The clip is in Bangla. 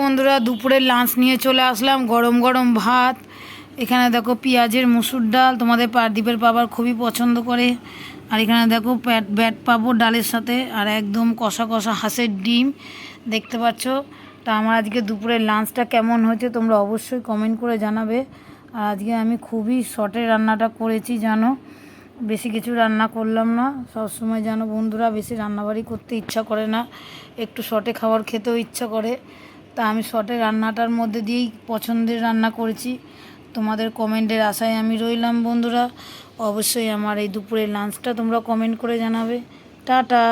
বন্ধুরা, দুপুরের লাঞ্চ নিয়ে চলে আসলাম। গরম গরম ভাত। এখানে দেখো পেঁয়াজের মুসুর ডাল। তোমাদের পারদীপের বাবার খুবই পছন্দ করে। আর এখানে দেখো প্যাট ব্যাট পাবো ডালের সাথে। আর একদম কষা কষা হাঁসের ডিম। দেখতে পাচ্ছ? তা আমার আজকে দুপুরের লাঞ্চটা কেমন হয়েছে তোমরা অবশ্যই কমেন্ট করে জানাবে। আর আজকে আমি খুবই শর্টে রান্নাটা করেছি, জানো? বেশি কিছু রান্না করলাম না। সবসময় যেন বন্ধুরা, বেশি রান্নাবাড়ি করতে ইচ্ছা করে না। একটু শর্টে খাবার খেতেও ইচ্ছা করে। তা আমি শর্টে রান্নাটার মধ্যে দিয়েই পছন্দের রান্না করেছি। তোমাদের কমেন্টের আশায় আমি রইলাম বন্ধুরা। অবশ্যই আমার এই দুপুরের লাঞ্চটা তোমরা কমেন্ট করে জানাবে। টাটা!